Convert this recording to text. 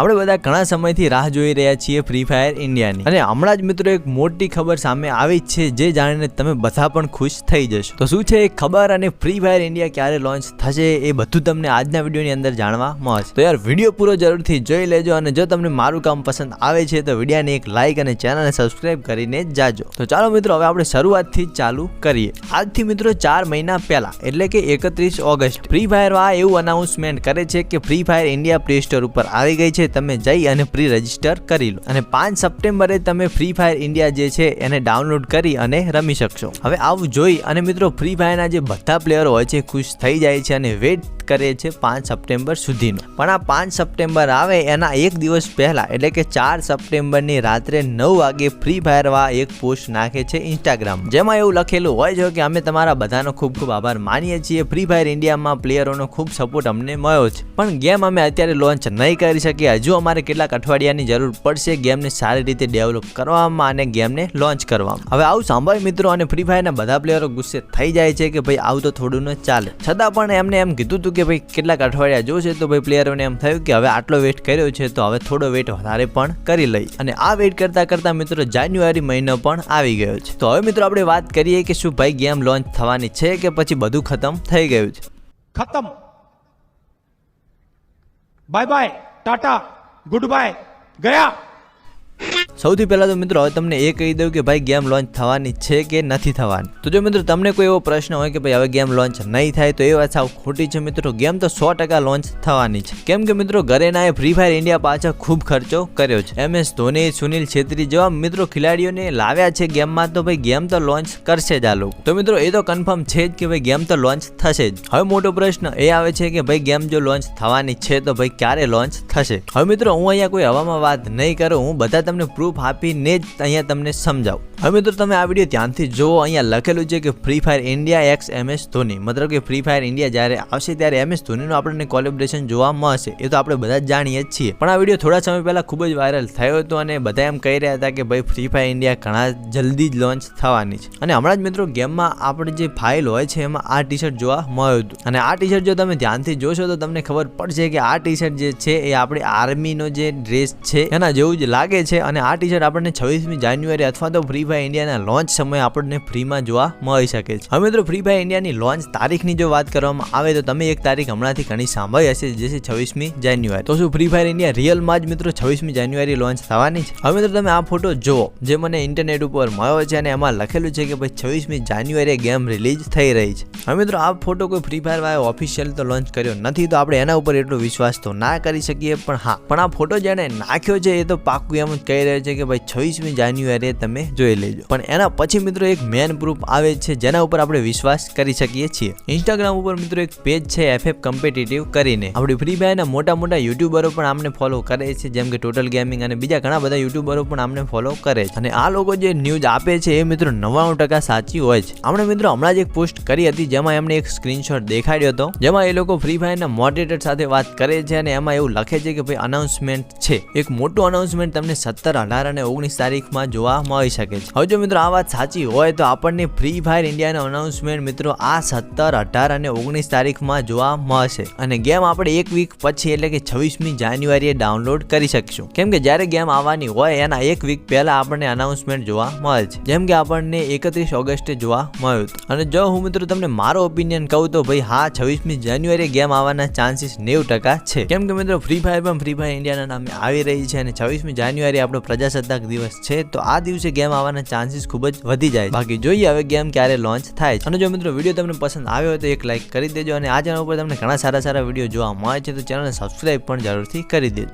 આપણે બધા ઘણા સમયથી રાહ જોઈ રહ્યા છીએ ફ્રી ફાયર ઇન્ડિયાની અને હમણાં જ મિત્રો એક મોટી ખબર સામે આવી છે, જે જાણીને તમે બધા પણ ખુશ થઈ જશો. તો શું છે, એ ખબર અને ફ્રી ફાયર ઇન્ડિયા ક્યારે લોન્ચ થશે, એ બધું તમને આજના વિડીયોની અંદર જાણવા મળશે. તો યાર, વીડિયો પૂરો જરૂરથી જોઈ લેજો અને જો તમને મારું કામ પસંદ આવે છે, તો વિડીયાને એક લાઇક અને ચેનલને સબસ્ક્રાઇબ કરીને જાજો. તો ચાલો મિત્રો, હવે આપણે શરૂઆતથી ચાલુ કરીએ. આજથી મિત્રો ચાર મહિના પહેલા, એટલે કે એકત્રીસ ઓગસ્ટ ફ્રી ફાયર આ એવું અનાઉન્સમેન્ટ કરે છે કે free fire India play store ઉપર આવી ગઈ છે. તમે જઈ અને પ્રી રજિસ્ટર કરી લો. અને પાંચ સપ્ટેમ્બરે તમે ફ્રી ફાયર ઇન્ડિયા જે છે, એને ડાઉનલોડ કરી અને રમી શકશો. હવે આવું જોઈ અને મિત્રો ફ્રી ફાયરના જે બધા પ્લેયરો હોય છે, ખુશ થઈ જાય છે અને વેટ કરે છે પાંચ સપ્ટેમ્બર સુધીનો પણ આ પાંચ સપ્ટેમ્બર આવે એના એક દિવસ પહેલા, એટલે કે ચાર સપ્ટેમ્બરની રાત્રે નવ વાગે ફ્રી ફાયરવા એક પોસ્ટ નાખે છે ઇન્સ્ટાગ્રામ જેમાં એવું લખેલું હોય છે કે અમે તમારા બધાનો ખૂબ ખૂબ આભાર માનીએ છીએ, ફ્રી ફાયર ઇન્ડિયામાં પ્લેયરોનો ખૂબ સપોર્ટ અમને મળ્યો છે. પણ ગેમ અમે અત્યારે લોન્ચ નહીં કરી શકીએ, હજુ અમારે કેટલાક અઠવાડિયાની જરૂર પડશે ગેમને સારી રીતે ડેવલપ કરવામાં અને ગેમને લોન્ચ કરવામાં. હવે આવું સાંભળ મિત્રો અને ફ્રી ફાયરના બધા પ્લેયરો ગુસ્સે થઈ જાય છે કે ભાઈ આવું તો થોડું ન ચાલે. છતાં પણ એમને એમ કીધું હતું થયું કે ભાઈ કેટલાક અઠવાડિયા જોશે તો ભાઈ પ્લેયરોને એમ થયું કે હવે આટલો વેટ કર્યો છે તો હવે થોડો વેટ વધારે પણ કરી લઈ. અને આ વેટ કરતાં કરતાં મિત્રો જાન્યુઆરી મહિનો પણ આવી ગયો છે. તો હવે મિત્રો આપણે વાત કરીએ કે શું ભાઈ ગેમ લોન્ચ થવાની છે કે પછી બધું ખતમ થઈ ગયું છે? ખતમ. Bye bye tata good bye ગયા. સૌથી પહેલા તો મિત્રો, હવે તમને એ કહી દઉં કે ભાઈ ગેમ લોન્ચ થવાની છે કે નથી થવાની. તો જો મિત્રો, તમને કોઈ એવો પ્રશ્ન હોય કે ભાઈ હવે ગેમ લોન્ચ નહીં થાય, તો એ વાત સાવ ખોટી છે મિત્રો. ગેમ તો સો ટકા લોન્ચ થવાની છે. કેમ કે મિત્રો ઘરેનાએ ફ્રી ફાયર ઇન્ડિયા પાછળ ખૂબ ખર્ચો કર્યો છે. એમ એસ ધોની, સુનિલ છેત્રી જેવા મિત્રો ખેલાડીઓને લાવ્યા છે ગેમમાં, તો ભાઈ ગેમ તો લોન્ચ કરશે જ આ લોકો. તો મિત્રો, એ તો કન્ફર્મ છે જ કે ભાઈ ગેમ તો લોન્ચ થશે જ. હવે મોટો પ્રશ્ન એ આવે છે કે ભાઈ ગેમ જો લોન્ચ થવાની છે, તો ભાઈ ક્યારે લોન્ચ થશે? હવે મિત્રો, હું અહીંયા કોઈ હવામાં વાત નહીં કરું. હું બધા તમને પ્રૂફ આપીને જ અહીંયા તમને સમજાવું. હવે મિત્રો તમે આ વીડિયો ધ્યાનથી જુઓ, અહીંયા લખેલું છે કે free fire India X M S Dhoni મતલબ કે ફ્રી ફાયર ઇન્ડિયા જ્યારે આવશે ત્યારે એમ એસ ધોનીનું આપણને કોલેબ્રેશન જોવા મળશે. એ તો આપણે બધા જ જાણીએ જ છીએ. પણ આ વીડિયો થોડા સમય પહેલાં ખૂબ જ વાયરલ થયો હતો અને બધા એમ કહી રહ્યા હતા કે ભાઈ ફ્રી ફાયર ઇન્ડિયા ઘણા જલ્દી જ લોન્ચ થવાની છે. અને હમણાં જ મિત્રો ગેમમાં આપણે જે ફાઇલ હોય છે, એમાં આ ટી શર્ટ જોવા મળ્યું હતું. અને આ ટી શર્ટ જો તમે ધ્યાનથી જોશો, તો તમને ખબર પડશે કે આ ટી શર્ટ જે છે, એ આપણી આર્મીનો જે ડ્રેસ છે, એના જેવું જ લાગે છે અને આ ટી શર્ટ આપણને છવ્વીસમી જાન્યુઆરી અથવા તો ફ્રી ફાયર ઇન્ડિયાના લોન્ચ સમયે આપણને ફ્રીમાં જોવા મળી શકે છે. હવે મિત્રો ફ્રી ફાયર ઇન્ડિયાની લોન્ચ તારીખની જો વાત કરવામાં આવે તો તમે એક તારીખ હમણાંથી ઘણી સાંભળી હશે, જે છે છવ્વીસમી જાન્યુઆરી. તો શું ફ્રી ફાયર ઇન્ડિયા રિયલમાં જ મિત્રો છવ્વીસમી જાન્યુઆરી લોન્ચ થવાની છે? હવે મિત્રો, તમે આ ફોટો જુઓ, જે મને ઇન્ટરનેટ ઉપર મળ્યો છે અને એમાં લખેલું છે કે ભાઈ છવ્વીસમી જાન્યુઆરીએ ગેમ રિલીઝ થઈ રહી છે. હવે મિત્રો, આ ફોટો કોઈ ફ્રી ફાયર વાળા ઓફિશિયલ તો લોન્ચ કર્યો નથી, તો આપણે એના ઉપર એટલો વિશ્વાસ તો ના કરી શકીએ, પણ હા. પણ આ ફોટો જેણે નાખ્યો છે એ તો પાક્કું એમ જ કહી રહ્યો છે કે ભાઈ છવ્વીસમી જાન્યુઆરીએ તમે જોઈ લેજો. પણ એના પછી મિત્રો એક મેન પ્રૂફ આવે છે જેના ઉપર આપણે વિશ્વાસ કરી શકીએ છીએ. ઇન્સ્ટાગ્રામ ઉપર મિત્રો એક પેજ છે એફએફ કમ્પિટિટિવ કરીને. આપણી ફ્રી ફાયરના મોટા મોટા યુટ્યુબરો પણ આમને ફોલો કરે છે, જેમ કે ટોટલ ગેમિંગ અને બીજા ઘણા બધા યુટ્યુબરો પણ આમને ફોલો કરે છે. અને આ લોકો જે ન્યૂઝ આપે છે એ મિત્રો નવ્વાણું ટકા સાચી હોય છે. આપણે મિત્રો હમણાં જ એક પોસ્ટ કરી હતી જેમાં એમણે એક સ્ક્રીનશોટ દેખાડ્યો હતો, જેમાં એ લોકો ફ્રી ફાયરના મોડરેટર સાથે વાત કરે છે અને એમાં એવું લખે છે કે ભાઈ અનાઉન્સમેન્ટ છે. એક મોટું અનાઉન્સમેન્ટ તમને સત્તર અઢાર અને ઓગણીસ તારીખમાં જોવા મળી શકે છે. હવે જો મિત્રો આ વાત સાચી હોય તો આપણને ફ્રી ફાયર ઇન્ડિયાનો અનાઉન્સમેન્ટ મિત્રો આ સત્તર, અઢાર અને ઓગણીસ તારીખમાં જોવા મળશે. અને ગેમ આપણે એક વીક પછી એટલે કે છવ્વીસમી જાન્યુઆરીએ ડાઉનલોડ કરી શકીશું. કેમ કે જ્યારે ગેમ આવવાની હોય એના એક વીક પહેલા આપણને અનાઉન્સમેન્ટ જોવા મળે છે. જેમ કે આપણને એકત્રીસ ઓગસ્ટે જોવા મળ્યું અને જો હું મિત્રો તમને મારો ઓપિનિયન કહું તો ભાઈ હા, છવ્વીસમી જાન્યુઆરીએ ગેમ આવવાના ચાન્સીસ નેવું ટકા છે. કેમ કે મિત્રો ફ્રી ફાયર પણ ફ્રી ફાયર ઇન્ડિયાના નામે આવી રહી છે અને છવ્વીસમી જાન્યુઆરી આપણો પ્રજાસત્તાક દિવસ છે, તો આ દિવસે ગેમ આવવાના ચાન્સીસ ખૂબ જ વધી જાય બાકી જોઈએ હવે ગેમ ક્યારે લોન્ચ થાય છે. અને જો મિત્રો વીડિયો તમને પસંદ આવ્યો હોય તો એક લાઇક કરી દેજો અને આ ચેનલ ઉપર તમને ઘણા સારા સારા વીડિયો જોવા મળે છે, તો ચેનલને સબસ્ક્રાઈબ પણ જરૂરથી કરી દેજો.